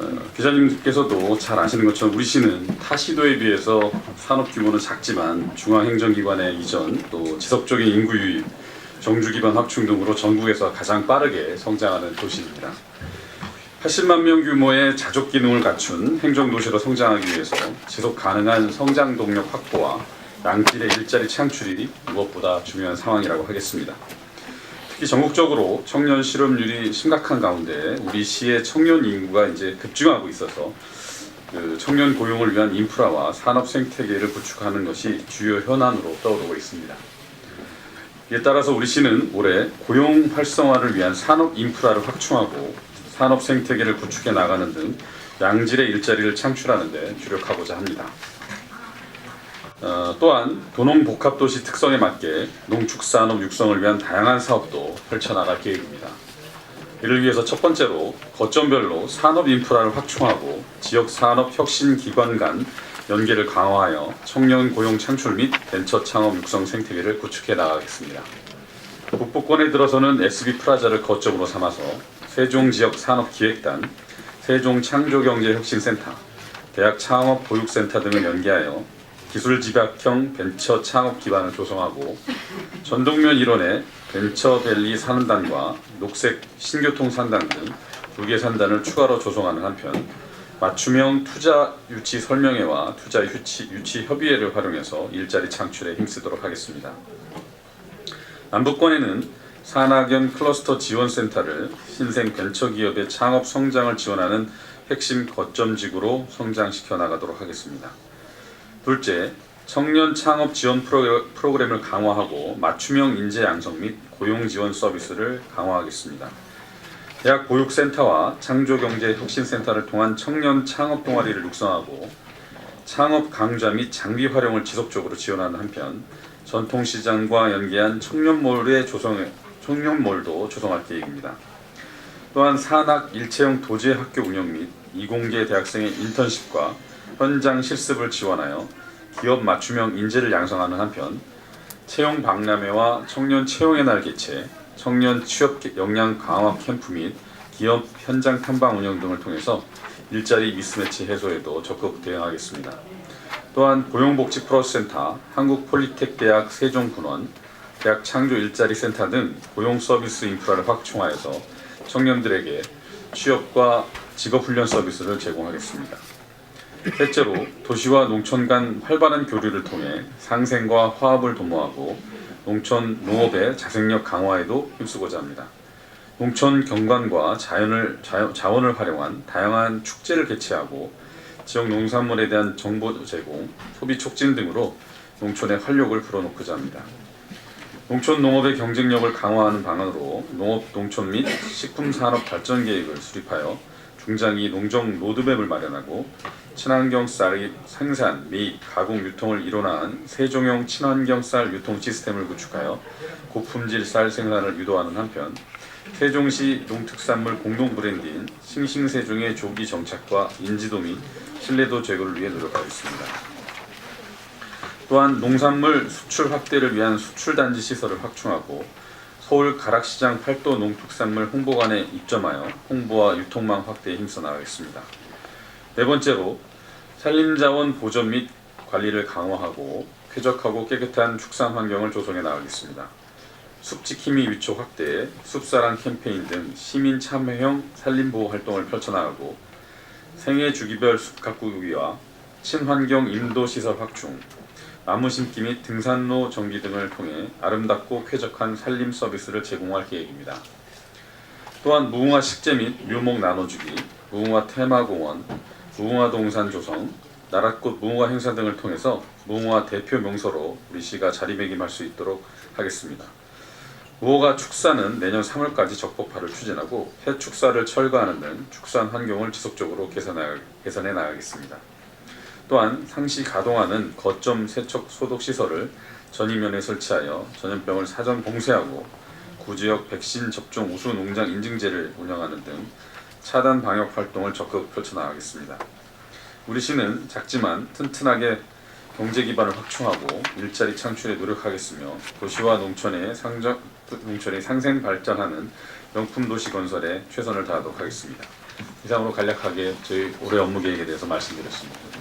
어, 기자님께서도 잘 아시는 것처럼 우리 시는 타 시도에 비해서 산업 규모는 작지만 중앙행정기관의 이전 또 지속적인 인구 유입, 정주 기반 확충 등으로 전국에서 가장 빠르게 성장하는 도시입니다. 80만 명 규모의 자족 기능을 갖춘 행정도시로 성장하기 위해서 지속 가능한 성장 동력 확보와 양질의 일자리 창출이 무엇보다 중요한 상황이라고 하겠습니다. 특히 전국적으로 청년 실업률이 심각한 가운데 우리 시의 청년 인구가 이제 급증하고 있어서 그 청년 고용을 위한 인프라와 산업 생태계를 구축하는 것이 주요 현안으로 떠오르고 있습니다. 이에 따라서 우리 시는 올해 고용 활성화를 위한 산업 인프라를 확충하고 산업 생태계를 구축해 나가는 등 양질의 일자리를 창출하는 데 주력하고자 합니다. 어, 또한 도농복합도시 특성에 맞게 농축산업 육성을 위한 다양한 사업도 펼쳐나갈 계획입니다. 이를 위해서 첫 번째로 거점별로 산업 인프라를 확충하고 지역 산업 혁신 기관 간 연계를 강화하여 청년 고용 창출 및 벤처 창업 육성 생태계를 구축해 나가겠습니다. 북부권에 들어서는 SB 프라자를 거점으로 삼아서 세종 지역 산업 기획단, 세종 창조경제혁신센터, 대학 창업 보육센터 등을 연계하여 기술 집약형 벤처 창업 기반을 조성하고 전동면 일원의 벤처밸리 산단과 녹색 신교통 산단 등 두 개 산단을 추가로 조성하는 한편 맞춤형 투자 유치 설명회와 투자 유치, 유치 협의회를 활용해서 일자리 창출에 힘쓰도록 하겠습니다. 남북권에는 산학연 클러스터 지원센터를 신생 벤처기업의 창업 성장을 지원하는 핵심 거점 지구로 성장시켜 나가도록 하겠습니다. 둘째, 청년 창업 지원 프로- 프로그램을 강화하고 맞춤형 인재 양성 및 고용 지원 서비스를 강화하겠습니다. 대학 보육센터와 창조경제혁신센터를 통한 청년 창업 동아리를 육성하고 창업 강좌 및 장비 활용을 지속적으로 지원하는 한편 전통시장과 연계한 청년몰의 조성 청년몰도 조성할 계획입니다. 또한 산학 일체형 도제 학교 운영 및 이공계 대학생의 인턴십과 현장 실습을 지원하여 기업 맞춤형 인재를 양성하는 한편 채용 박람회와 청년 채용의 날 개최, 청년 취업 역량 강화 캠프 및 기업 현장 탐방 운영 등을 통해서 일자리 미스매치 해소에도 적극 대응하겠습니다. 또한 고용복지 플러스센터, 한국폴리텍 대학 세종분원, 대학 창조 일자리 센터 등 고용 서비스 인프라를 확충하여서 청년들에게 취업과 직업 훈련 서비스를 제공하겠습니다. 셋째로 도시와 농촌 간 활발한 교류를 통해 상생과 화합을 도모하고 농촌 농업의 자생력 강화에도 힘쓰고자 합니다. 농촌 경관과 자연을 자, 자원을 활용한 다양한 축제를 개최하고 지역 농산물에 대한 정보 제공, 소비 촉진 등으로 농촌의 활력을 불어넣고자 합니다. 농촌 농업의 경쟁력을 강화하는 방안으로 농업 농촌 및 식품 산업 발전 계획을 수립하여 중장기 농정 로드맵을 마련하고 친환경 쌀의 생산, 매입, 가공, 유통을 일원화한 세종형 친환경 쌀 유통 시스템을 구축하여 고품질 쌀 생산을 유도하는 한편 세종시 농특산물 공동 브랜드인 싱싱세종의 조기 정착과 인지도 및 신뢰도 제고를 위해 노력하겠습니다. 또한 농산물 수출 확대를 위한 수출단지 시설을 확충하고 서울 가락시장 팔도 농특산물 홍보관에 입점하여 홍보와 유통망 확대에 힘써 나가겠습니다. 네 번째로 산림자원 보존 및 관리를 강화하고 쾌적하고 깨끗한 축산 환경을 조성해 나가겠습니다. 숲지킴이 위촉 확대, 숲사랑 캠페인 등 시민 참여형 산림보호 활동을 펼쳐나가고 생애 주기별 숲 가꾸기와 친환경 인도 시설 확충, 나무 심기 및 등산로 정비 등을 통해 아름답고 쾌적한 산림 서비스를 제공할 계획입니다. 또한 무궁화 식재 및 묘목 나눠주기, 무궁화 테마공원, 무궁화 동산 조성, 나랏꽃 무궁화 행사 등을 통해서 무궁화 대표 명소로 우리 시가 자리매김할 수 있도록 하겠습니다. 무허가 축사는 내년 3월까지 적법화를 추진하고 폐축사를 철거하는 등 축산 환경을 지속적으로 개선해 나가겠습니다. 또한 상시 가동하는 거점 세척 소독 시설을 전이면에 설치하여 전염병을 사전 봉쇄하고 구지역 백신 접종 우수 농장 인증제를 운영하는 등 차단 방역 활동을 적극 펼쳐나가겠습니다. 우리 시는 작지만 튼튼하게 경제 기반을 확충하고 일자리 창출에 노력하겠으며 도시와 농촌의 상적 농촌의 상생 발전하는 명품 도시 건설에 최선을 다하도록 하겠습니다. 이상으로 간략하게 저희 올해 업무 계획에 대해서 말씀드렸습니다.